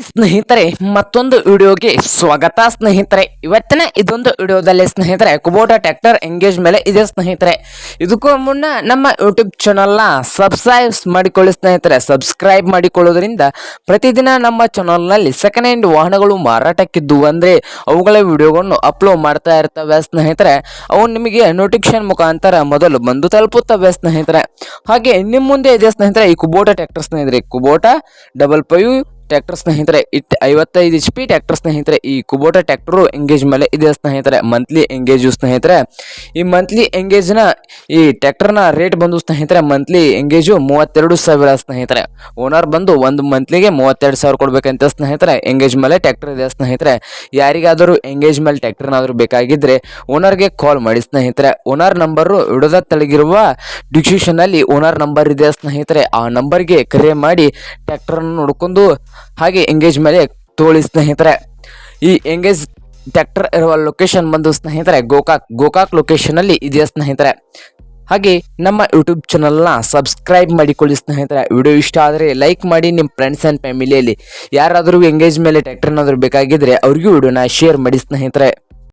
ಸ್ನೇಹಿತರೆ, ಮತ್ತೊಂದು ವಿಡಿಯೋಗೆ ಸ್ವಾಗತ ಸ್ನೇಹಿತರೆ. ಇವತ್ತಿನ ಇದೊಂದು ವಿಡಿಯೋದಲ್ಲಿ ಸ್ನೇಹಿತರೆ ಕುಬೋಟಾ ಟ್ಯಾಕ್ಟರ್ ಎಂಗೇಜ್ ಮೇಲೆ ಇದೆ ಸ್ನೇಹಿತರೆ. ಇದಕ್ಕೂ ಮುನ್ನ ನಮ್ಮ ಯೂಟ್ಯೂಬ್ ಚಾನಲ್ನ ಸಬ್ಸ್ಕ್ರೈಬ್ ಮಾಡಿಕೊಳ್ಳಿ ಸ್ನೇಹಿತರೆ. ಸಬ್ಸ್ಕ್ರೈಬ್ ಮಾಡಿಕೊಳ್ಳೋದ್ರಿಂದ ಪ್ರತಿದಿನ ನಮ್ಮ ಚಾನಲ್ನಲ್ಲಿ ಸೆಕೆಂಡ್ ಹ್ಯಾಂಡ್ ವಾಹನಗಳು ಮಾರಾಟಕ್ಕಿದ್ದು ಅಂದರೆ ಅವುಗಳ ವಿಡಿಯೋಗಳನ್ನು ಅಪ್ಲೋಡ್ ಮಾಡ್ತಾ ಇರ್ತವೆ ಸ್ನೇಹಿತರೆ. ಅವು ನಿಮಗೆ ನೋಟಿಫಿಕೇಶನ್ ಮುಖಾಂತರ ಮೊದಲು ಬಂದು ತಲುಪುತ್ತವೆ ಸ್ನೇಹಿತರೆ. ಹಾಗೆ ನಿಮ್ಮ ಮುಂದೆ ಇದೆ ಸ್ನೇಹಿತರೆ ಈ ಕುಬೋಟಾ ಟ್ಯಾಕ್ಟರ್ ಸ್ನೇಹಿತರೆ. ಕುಬೋಟಾ ಡಬಲ್ ಫೈವ್ ಟ್ರ್ಯಾಕ್ಟರ್ ಸ್ನೇಹಿತರೆ ಇಟ್ ಐವತ್ತೈದು ಎಚ್ ಪಿ ಟ್ರ್ಯಾಕ್ಟರ್ ಸ್ನೇಹಿತರೆ, ಈ ಕುಬೋಟ ಟ್ರ್ಯಾಕ್ಟರು ಎಂಗೇಜ್ ಮೇಲೆ ಇದೆ ಸ್ನೇಹಿತರೆ ಮಂತ್ಲಿ ಎಂಗೇಜು ಸ್ನೇಹಿತರೆ. ಈ ಮಂತ್ಲಿ ಎಂಗೇಜ್ನ ಈ ಟ್ರ್ಯಾಕ್ಟರ್ನ ರೇಟ್ ಬಂದು ಸ್ನೇಹಿತರೆ ಮಂತ್ಲಿ ಎಂಗೇಜು ಮೂವತ್ತೆರಡು ಸಾವಿರ ಸ್ನೇಹಿತರೆ. ಓನರ್ ಬಂದು ಒಂದು ಮಂತ್ಲಿಗೆ ಮೂವತ್ತೆರಡು ಸಾವಿರ ಕೊಡಬೇಕಂತ ಸ್ನೇಹಿತರೆ. ಎಂಗೇಜ್ ಮೇಲೆ ಟ್ರ್ಯಾಕ್ಟರ್ ಇದೆ ಸ್ನೇಹಿತರೆ. ಯಾರಿಗಾದರೂ ಎಂಗೇಜ್ ಮೇಲೆ ಟ್ರ್ಯಾಕ್ಟರ್ನಾದರೂ ಬೇಕಾಗಿದ್ದರೆ ಓನರ್ಗೆ ಕಾಲ್ ಮಾಡಿ ಸ್ನೇಹಿತರೆ. ಓನರ್ ನಂಬರು ವಿಡದ ತೆಳಗಿರುವ ಡಿಸ್ಕ್ರಿಪ್ಷನಲ್ಲಿ ಓನರ್ ನಂಬರ್ ಇದೆ ಸ್ನೇಹಿತರೆ. ಆ ನಂಬರ್ಗೆ ಕರೆ ಮಾಡಿ ಟ್ರ್ಯಾಕ್ಟರನ್ನು ನೋಡ್ಕೊಂಡು ಹಾಗೆ ಎಂಗೇಜ್ ಮೇಲೆ ತೋಳಿ ಸ್ನೇಹಿತರೆ, ಈ ಎಂಗೇಜ್ ಟ್ಯಾಕ್ಟರ್ ಇರುವ ಲೊಕೇಶನ್ ಬಂದು ಸ್ನೇಹಿತರೆ, ಗೋಕಾಕ್ ಗೋಕಾಕ್ ಲೊಕೇಶನಲ್ಲಿ ಇದೆಯಾ ಸ್ನೇಹಿತರೆ? ಹಾಗೆ ನಮ್ಮ ಯೂಟ್ಯೂಬ್ ಚಾನಲ್ನ ಸಬ್ಸ್ಕ್ರೈಬ್ ಮಾಡಿಕೊಳ್ಳಿ ಸ್ನೇಹಿತರೆ. ವಿಡಿಯೋ ಇಷ್ಟ ಆದರೆ ಲೈಕ್ ಮಾಡಿ ನಿಮ್ಮ ಫ್ರೆಂಡ್ಸ್ ಆ್ಯಂಡ್ ಫ್ಯಾಮಿಲಿಯಲ್ಲಿ ಯಾರಾದರೂ ಎಂಗೇಜ್ ಮೇಲೆ ಟ್ರ್ಯಾಕ್ಟರ್ನಾದರೂ ಬೇಕಾಗಿದ್ದರೆ ಅವ್ರಿಗೂ ವಿಡಿಯೋನ ಶೇರ್ ಮಾಡಿ ಸ್ನೇಹಿತರೆ.